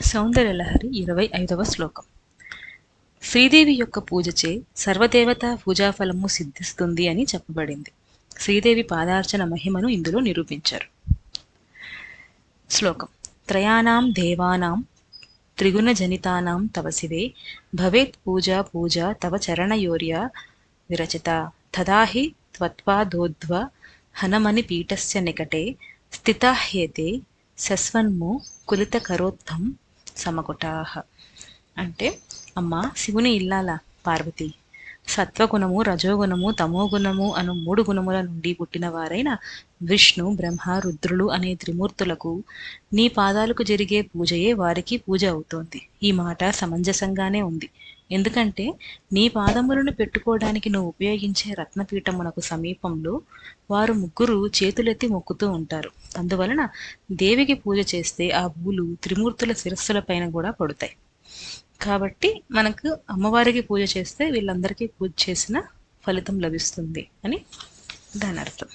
సౌందర్యలహరి ఇరవై ఐదవ శ్లోకం. శ్రీదేవి యొక్క పూజచే సర్వదేవతా పూజాఫలము సిద్ధిస్తుంది అని చెప్పబడింది. శ్రీదేవి పాదార్చన మహిమను ఇందులో నిరూపించారు. శ్లోకం. త్రయాణం దేవానాం త్రిగుణ జనితానాం భవేత్ పూజా పూజ తవ చరణయోర్య విరచిత తదాహి త్వత్పాదోద్వ హనమని పీఠస్య నికటే స్థితాహ్యేతే సస్వన్ము కులితకరోత్థం సమకుటాహ అంటే అమ్మ శివుని ఇల్లాల పార్వతి సత్వగుణము రజోగుణము తమోగుణము అను మూడు గుణముల నుండి పుట్టిన వారైన విష్ణు బ్రహ్మ రుద్రులు అనే త్రిమూర్తులకు నీ పాదాలకు జరిగే పూజయే వారికి పూజ అవుతోంది. ఈ మాట సమంజసంగానే ఉంది. ఎందుకంటే నీ పాదములను పెట్టుకోవడానికి నువ్వు ఉపయోగించే రత్నపీఠమునకు సమీపంలో వారు ముగ్గురు చేతులెత్తి మొక్కుతూ ఉంటారు. అందువలన దేవికి పూజ చేస్తే ఆ పూలు త్రిమూర్తుల శిరస్సుల పైన కూడా పడతాయి. కాబట్టి మనకు అమ్మవారికి పూజ చేస్తే వీళ్ళందరికీ పూజ చేసిన ఫలితం లభిస్తుంది అని దాని అర్థం.